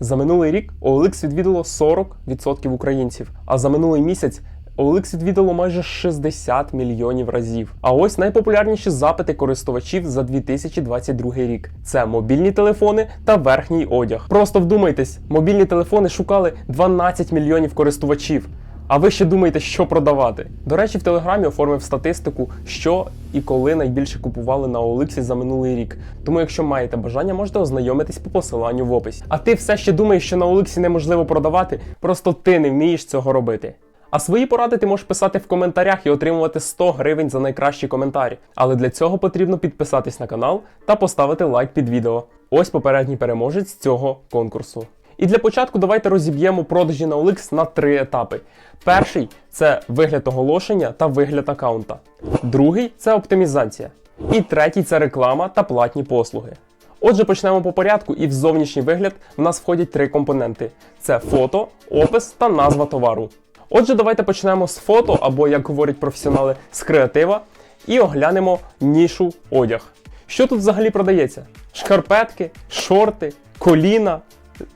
За минулий рік OLX відвідало 40% українців, а за минулий місяць OLX відвідало майже 60 мільйонів разів. А ось найпопулярніші запити користувачів за 2022 рік: це мобільні телефони та верхній одяг. Просто вдумайтесь, мобільні телефони шукали 12 мільйонів користувачів. А ви ще думаєте, що продавати? До речі, в Телеграмі оформив статистику, що і коли найбільше купували на OLX за минулий рік. Тому, якщо маєте бажання, можете ознайомитись по посиланню в описі. А ти все ще думаєш, що на OLX неможливо продавати, просто ти не вмієш цього робити. А свої поради ти можеш писати в коментарях і отримувати 100 гривень за найкращі коментарі. Але для цього потрібно підписатись на канал та поставити лайк під відео. Ось попередній переможець цього конкурсу. І для початку давайте розіб'ємо продажі на OLX на три етапи. Перший це вигляд оголошення та вигляд аккаунта. Другий це оптимізація. І третій це реклама та платні послуги. Отже, почнемо по порядку, і в зовнішній вигляд в нас входять три компоненти: це фото, опис та назва товару. Отже, давайте почнемо з фото, або, як говорять професіонали, з креатива, і оглянемо нішу одяг. Що тут взагалі продається? Шкарпетки, шорти, коліна.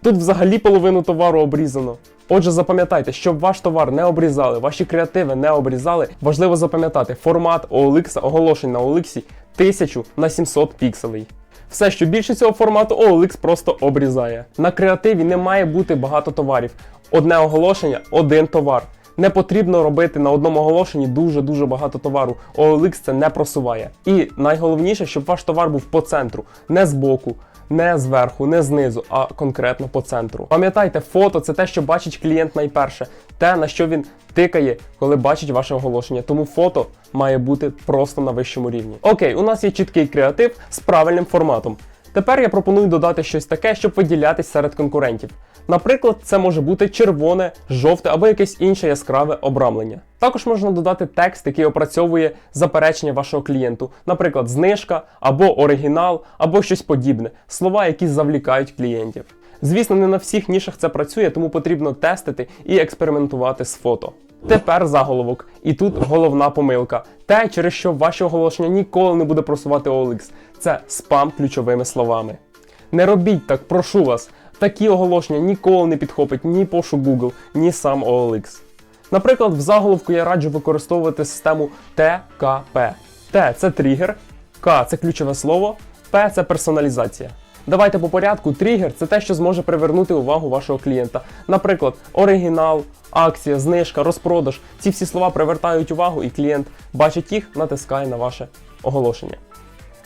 Тут взагалі половину товару обрізано. Отже, запам'ятайте, щоб ваш товар не обрізали, ваші креативи не обрізали, важливо запам'ятати формат OLX, оголошень на OLX 1000 на 700 пікселей. Все, що більше цього формату, OLX просто обрізає. На креативі не має бути багато товарів. Одне оголошення, один товар. Не потрібно робити на одному оголошенні дуже-дуже багато товару. OLX це не просуває. І найголовніше, щоб ваш товар був по центру, не збоку, не зверху, не знизу, а конкретно по центру. Пам'ятайте, фото це те, що бачить клієнт найперше, те, на що він тикає, коли бачить ваше оголошення. Тому фото має бути просто на вищому рівні. Окей, у нас є чіткий креатив з правильним форматом. Тепер я пропоную додати щось таке, щоб виділятись серед конкурентів. Наприклад, це може бути червоне, жовте або якесь інше яскраве обрамлення. Також можна додати текст, який опрацьовує заперечення вашого клієнту, наприклад, знижка або оригінал, або щось подібне, слова, які завлікають клієнтів. Звісно, не на всіх нішах це працює, тому потрібно тестити і експериментувати з фото. Тепер заголовок. І тут головна помилка. Те, через що ваше оголошення ніколи не буде просувати OLX. Це спам ключовими словами. Не робіть так, прошу вас. Такі оголошення ніколи не підхопить ні пошук Google, ні сам OLX. Наприклад, в заголовку я раджу використовувати систему ТКП. Т це тригер, К це ключове слово, П це персоналізація. Давайте по порядку. Тригер це те, що зможе привернути увагу вашого клієнта. Наприклад, оригінал, акція, знижка, розпродаж. Ці всі слова привертають увагу, і клієнт бачить їх, натискає на ваше оголошення.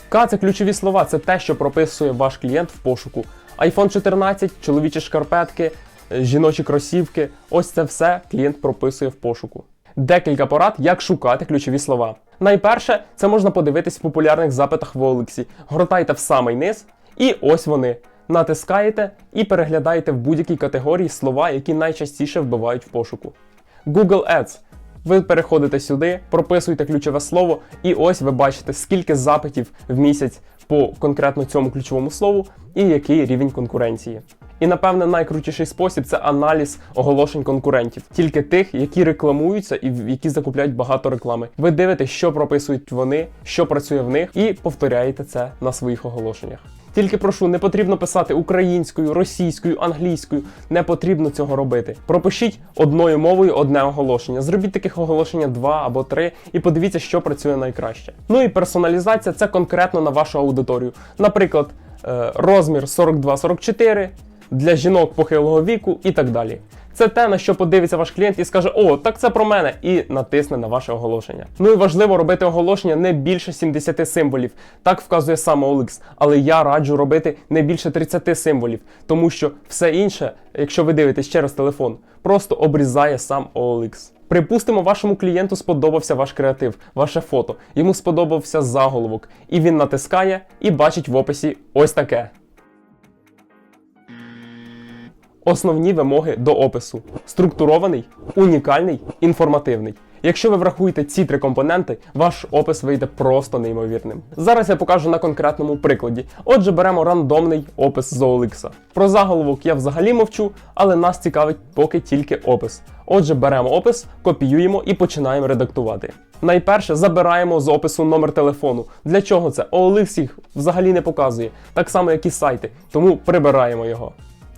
К це ключові слова, це те, що прописує ваш клієнт в пошуку. iPhone 14, чоловічі шкарпетки, е, жіночі кросівки. Ось це все клієнт прописує в пошуку. Декілька порад, як шукати ключові слова. Найперше, це можна подивитись в популярних запитах в OLX. Гортайте в самий низ, і ось вони. Натискаєте і переглядаєте в будь-якій категорії слова, які найчастіше вбивають в пошуку. Google Ads. Ви переходите сюди, прописуєте ключове слово, і ось ви бачите, скільки запитів в місяць по конкретно цьому ключовому слову і який рівень конкуренції. І напевне найкрутіший спосіб це аналіз оголошень конкурентів, тільки тих, які рекламуються і які закупляють багато реклами. Ви дивитесь, що прописують вони, що працює в них, і повторяєте це на своїх оголошеннях. Тільки прошу, не потрібно писати українською, російською, англійською. Не потрібно цього робити. Пропишіть одною мовою одне оголошення. Зробіть таких оголошення два або три, і подивіться, що працює найкраще. Ну і персоналізація це конкретно на вашу аудиторію. Наприклад, е, розмір 42-44 для жінок похилого віку і так далі. Це те, на що подивиться ваш клієнт і скаже: О, так це про мене, і натисне на ваше оголошення. Ну і важливо робити оголошення не більше 70 символів. Так вказує сам OLX. Але я раджу робити не більше 30 символів, тому що все інше, якщо ви дивитесь через телефон, просто обрізає сам OLX. Припустимо, вашому клієнту сподобався ваш креатив, ваше фото. Йому сподобався заголовок, і він натискає і бачить в описі ось таке. Основні вимоги до опису: структурований, унікальний, інформативний. Якщо ви врахуєте ці три компоненти, ваш опис вийде просто неймовірним. Зараз я покажу на конкретному прикладі. Отже, беремо рандомний опис з OLX. Про заголовок я взагалі мовчу, але нас цікавить поки тільки опис. Отже, беремо опис, копіюємо і починаємо редактувати. Найперше забираємо з опису номер телефону. Для чого це? OLX їх взагалі не показує, так само як і сайти, тому прибираємо його.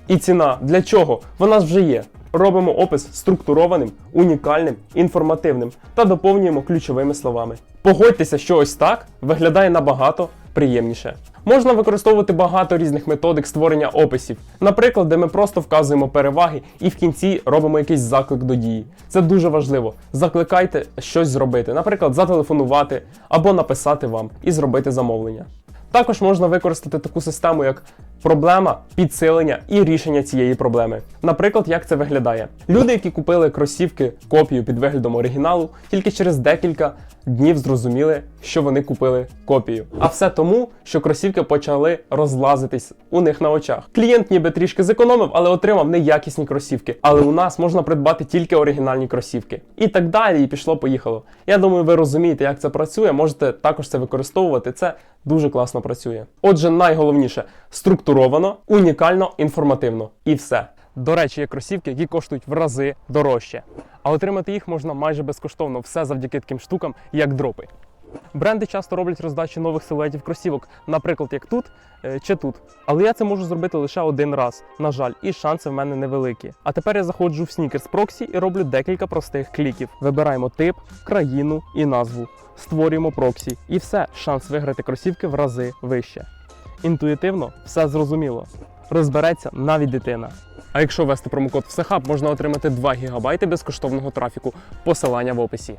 І ціна для чого? Вона ж вже є. Робимо опис структурованим, унікальним, інформативним та доповнюємо ключовими словами. Погодьтеся, що ось так виглядає набагато приємніше. Можна використовувати багато різних методик створення описів, наприклад, де ми просто вказуємо переваги і в кінці робимо якийсь заклик до дії. Це дуже важливо. Закликайте щось зробити, наприклад, зателефонувати або написати вам і зробити замовлення. Також можна використати таку систему, як проблема, підсилення і рішення цієї проблеми. Наприклад, як це виглядає? Люди, які купили кросівки копію під виглядом оригіналу, тільки через декілька днів зрозуміли, що вони купили копію. А все тому, що кросівки почали розлазитись у них на очах. Клієнт ніби трішки зекономив, але отримав неякісні кросівки. Але у нас можна придбати тільки оригінальні кросівки. І так далі, і пішло-поїхало. Я думаю, ви розумієте, як це працює. Можете також це використовувати. Це дуже класно працює. Отже, найголовніше структуровано, унікально, інформативно і все. До речі, є кросівки, які коштують в рази дорожче. А отримати їх можна майже безкоштовно, все завдяки таким штукам, як дропи. Бренди часто роблять роздачу нових силуетів кросівок, наприклад, як тут е, чи тут. Але я це можу зробити лише один раз, на жаль, і шанси в мене невеликі. А тепер я заходжу в Sneakers Proxy і роблю декілька простих кліків. Вибираємо тип, країну і назву. Створюємо проксі, і все, шанс виграти кросівки в рази вище. Інтуїтивно все зрозуміло. Розбереться навіть дитина. А якщо ввести промокод ВСЕХАБ, можна отримати 2 ГБ безкоштовного трафіку. Посилання в описі.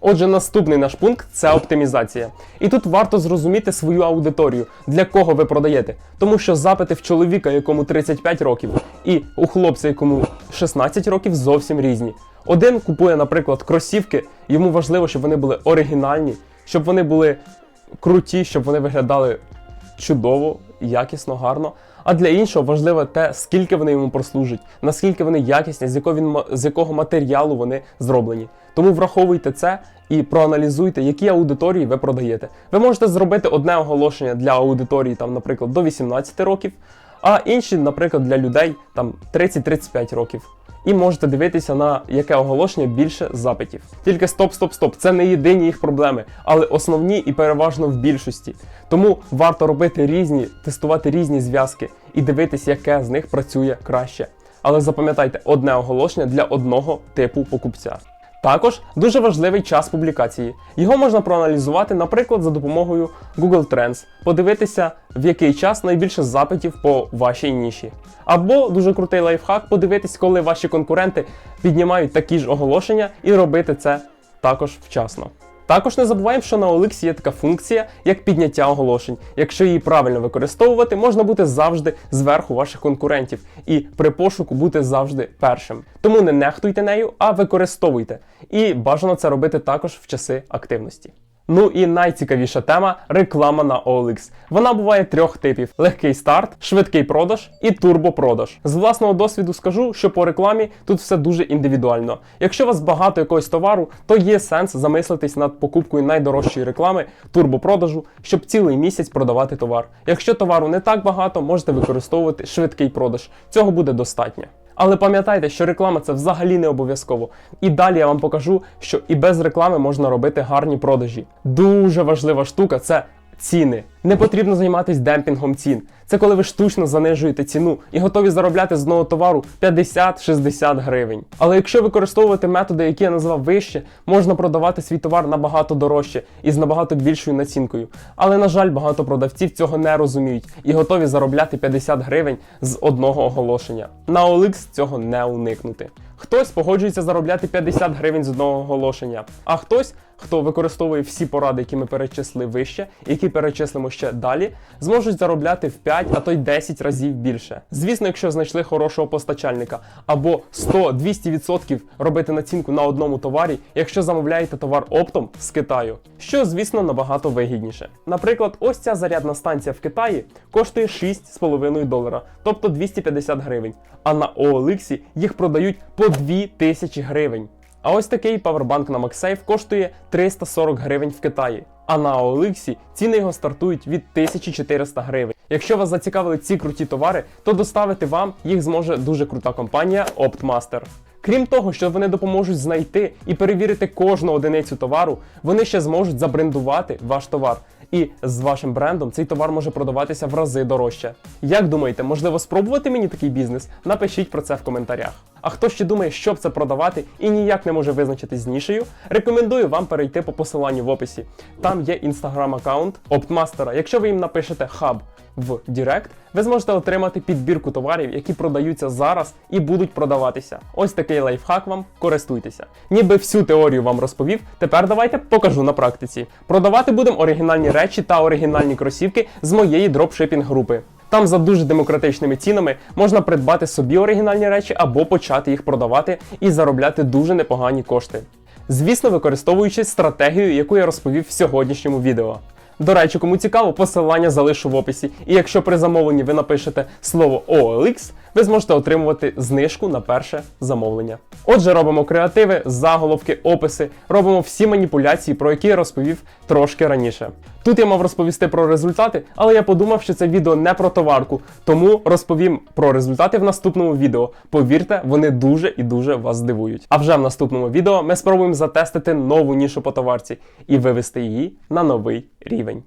Отже, наступний наш пункт це оптимізація. І тут варто зрозуміти свою аудиторію, для кого ви продаєте. Тому що запити в чоловіка, якому 35 років, і у хлопця, якому 16 років, зовсім різні. Один купує, наприклад, кросівки, йому важливо, щоб вони були оригінальні, щоб вони були круті, щоб вони виглядали чудово, якісно, гарно. А для іншого важливо те, скільки вони йому прослужать, наскільки вони якісні, з якого, він, з якого матеріалу вони зроблені. Тому враховуйте це і проаналізуйте, які аудиторії ви продаєте. Ви можете зробити одне оголошення для аудиторії, там, наприклад, до 18 років, а інші, наприклад, для людей там 30-35 років. І можете дивитися на яке оголошення більше запитів. Тільки стоп, стоп, стоп. Це не єдині їх проблеми, але основні і переважно в більшості. Тому варто робити різні, тестувати різні зв'язки і дивитися, яке з них працює краще. Але запам'ятайте одне оголошення для одного типу покупця. Також дуже важливий час публікації. Його можна проаналізувати, наприклад, за допомогою Google Trends, подивитися, в який час найбільше запитів по вашій ніші. Або дуже крутий лайфхак, подивитись, коли ваші конкуренти піднімають такі ж оголошення, і робити це також вчасно. Також не забуваємо, що на OLX є така функція, як підняття оголошень. Якщо її правильно використовувати, можна бути завжди зверху ваших конкурентів і при пошуку бути завжди першим. Тому не нехтуйте нею, а використовуйте. І бажано це робити також в часи активності. Ну і найцікавіша тема реклама на OLX. Вона буває трьох типів: легкий старт, швидкий продаж і турбопродаж. З власного досвіду скажу, що по рекламі тут все дуже індивідуально. Якщо у вас багато якогось товару, то є сенс замислитись над покупкою найдорожчої реклами турбопродажу, щоб цілий місяць продавати товар. Якщо товару не так багато, можете використовувати швидкий продаж. Цього буде достатньо. Але пам'ятайте, що реклама це взагалі не обов'язково. І далі я вам покажу, що і без реклами можна робити гарні продажі. Дуже важлива штука це ціни. Не потрібно займатися демпінгом цін. Це коли ви штучно занижуєте ціну і готові заробляти з одного товару 50-60 гривень. Але якщо використовувати методи, які я назвав вище, можна продавати свій товар набагато дорожче і з набагато більшою націнкою. Але на жаль, багато продавців цього не розуміють і готові заробляти 50 гривень з одного оголошення. На OLX цього не уникнути. Хтось погоджується заробляти 50 гривень з одного оголошення, а хтось, хто використовує всі поради, які ми перечисли вище, які перечислимо ще далі, зможуть заробляти в 5, а то й 10 разів більше. Звісно, якщо знайшли хорошого постачальника або 100-200% робити націнку на одному товарі, якщо замовляєте товар оптом з Китаю, що звісно набагато вигідніше. Наприклад, ось ця зарядна станція в Китаї коштує 6,5 долара, тобто 250 гривень. А на OLX їх продають по 2000 гривень. А ось такий павербанк на MagSafe коштує 340 гривень в Китаї. А на OLX ціни його стартують від 1400 гривень. Якщо вас зацікавили ці круті товари, то доставити вам їх зможе дуже крута компанія Optmaster. Крім того, що вони допоможуть знайти і перевірити кожну одиницю товару, вони ще зможуть забрендувати ваш товар. І з вашим брендом цей товар може продаватися в рази дорожче. Як думаєте, можливо спробувати мені такий бізнес? Напишіть про це в коментарях. А хто ще думає, що б це продавати і ніяк не може визначитись з нішею, рекомендую вам перейти по посиланню в описі. Там є інстаграм-аккаунт Оптмастера. Якщо ви їм напишете хаб в Директ, ви зможете отримати підбірку товарів, які продаються зараз і будуть продаватися. Ось такий лайфхак вам, користуйтеся. Ніби всю теорію вам розповів. Тепер давайте покажу на практиці. Продавати будемо оригінальні речі та оригінальні кросівки з моєї дропшипінг групи. Там за дуже демократичними цінами можна придбати собі оригінальні речі або почати їх продавати і заробляти дуже непогані кошти. Звісно, використовуючи стратегію, яку я розповів в сьогоднішньому відео. До речі, кому цікаво, посилання залишу в описі. І якщо при замовленні ви напишете слово OLX, ви зможете отримувати знижку на перше замовлення. Отже, робимо креативи, заголовки, описи, робимо всі маніпуляції, про які я розповів трошки раніше. Тут я мав розповісти про результати, але я подумав, що це відео не про товарку, тому розповім про результати в наступному відео. Повірте, вони дуже і дуже вас здивують. А вже в наступному відео ми спробуємо затестити нову нішу по товарці і вивести її на новий рівень.